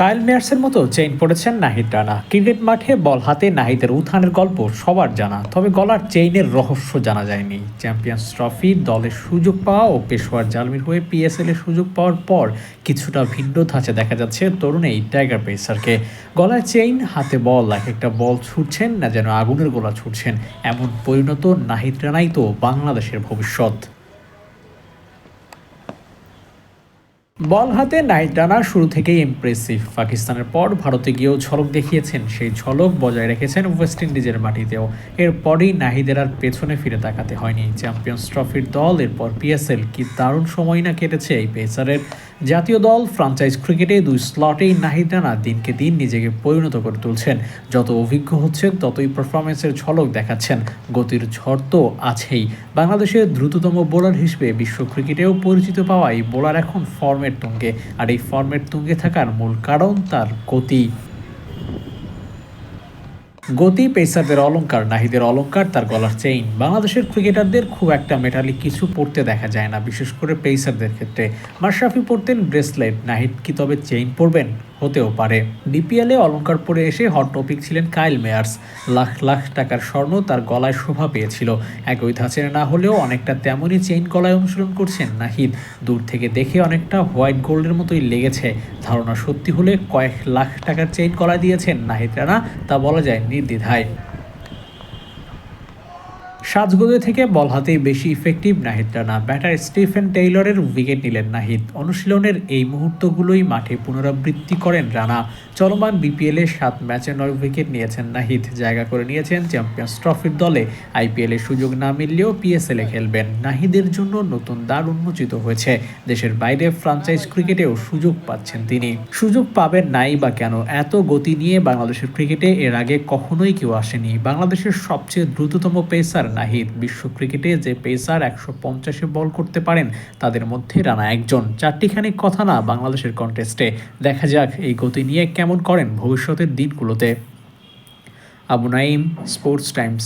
কাইল মেয়ার্সের মতো চেইন পড়েছেন নাহিদ রানা। ক্রিকেট মাঠে বল হাতে নাহিদের উত্থানের গল্প সবার জানা, তবে গলার চেইনের রহস্য জানা যায়নি। চ্যাম্পিয়ন্স ট্রফি দলের সুযোগ পাওয়া ও পেশোয়ার জালমির হয়ে পিএসএল এর সুযোগ পাওয়ার পর কিছুটা ভিন্ন ধাঁচে দেখা যাচ্ছে তরুণ এই টাইগার পেসারকে। গলায় চেইন, হাতে বল, এক একটা বল ছুটছেন না যেন আগুনের গোলা ছুটছেন, এমন পরিণত নাহিদ রানাই তো বাংলাদেশের ভবিষ্যৎ। বল হাতে নাইট রানা শুরু থেকেই ইমপ্রেসিভ পাকিস্তানের পর ভারতে গিয়েও ঝলক দেখিয়েছেন, সেই ঝলক বজায় রেখেছেন ওয়েস্ট ইন্ডিজের মাটিতেও। এরপরই নাহিদের আর পেছনে ফিরে তাকাতে হয়নি। চ্যাম্পিয়ন্স ট্রফির দল, এরপর পিএসএল কি দারুণ সময় না কেটেছে এই পেসারের জাতীয় দল ফ্রাঞ্চাইজ ক্রিকেটে দুই স্লটেই নাহিদ রানা দিনকে দিন নিজেকে পরিণত করে তুলছেন। যত অভিজ্ঞ হচ্ছেন, ততই পারফরমেন্সের ঝলক দেখাচ্ছেন। গতির ঝড় তো আছেই। বাংলাদেশের দ্রুততম বোলার হিসেবে বিশ্ব ক্রিকেটেও পরিচিত পাওয়া এই বোলার এখন ফর্মের তুঙ্গে। আর এই ফর্মের তুঙ্গে থাকার মূল কারণ তার গতি। গতি, পেসারদের অলঙ্কার নাহিদের অলঙ্কার তার গলার চেইন। বাংলাদেশের ক্রিকেটারদের খুব একটা মেটালিক কিছু পড়তে দেখা যায় না, বিশেষ করে পেসারদের ক্ষেত্রে। মাশরাফি পড়তেন ব্রেসলেট, নাহিদ কি তবে চেইন পরবেন হতেও পারে। ডিপিএলে অলংকার পরে এসে হট টপিক ছিলেন কাইল মেয়ার্স। লাখ লাখ টাকার স্বর্ণ তার গলায় শোভা পেয়েছিল। একই ধাঁচের না হলেও অনেকটা তেমনই চেইন গলায় অনুশীলন করছেন নাহিদ। দূর থেকে দেখে অনেকটা হোয়াইট গোল্ডের মতোই লেগেছে। ধারণা সত্যি হলে কয়েক লাখ টাকার চেইন গলায় দিয়েছেন নাহিদ রানা, তা বলা যায় নির্দ্বিধায়। সাজগোজে থেকে বল হাতেই বেশি effective Nahid Rana. Batter Stephen টেইলরের উইকেট নিলেন নাহিদ। অনুশীলনের এই মুহূর্তগুলোই মাঠে পুনরাবৃত্তি করেন রানা। চলমান বিপিএলে সাত ম্যাচে নয় উইকেট নিয়েছেন নাহিদ। জায়গা করে নিয়েছেন চ্যাম্পিয়ন্স ট্রফির দলে। আইপিএলে সুযোগ না মিললেও পিএসএলে খেলবেন। নাহিদের জন্য নতুন দ্বার উন্মোচিত হয়েছে। দেশের বাইরে ফ্রাঞ্চাইজ ক্রিকেটেও সুযোগ পাচ্ছেন তিনি। সুযোগ পাবেন নাই বা কেন? এত গতি নিয়ে বাংলাদেশের ক্রিকেটে এর আগে কখনোই কেউ আসেনি। বাংলাদেশের সবচেয়ে দ্রুততম পেসার নাহিদ, বিশ্ব ক্রিকেটে যে পেসার একশো পঞ্চাশে বল করতে পারেন, তাদের মধ্যে রানা একজন। চারটিখানি কথা না বাংলাদেশের কন্টেস্টে দেখা যাক এই গতি নিয়ে কেমন করেন ভবিষ্যতের দিনগুলোতে। Abu Naim sports Times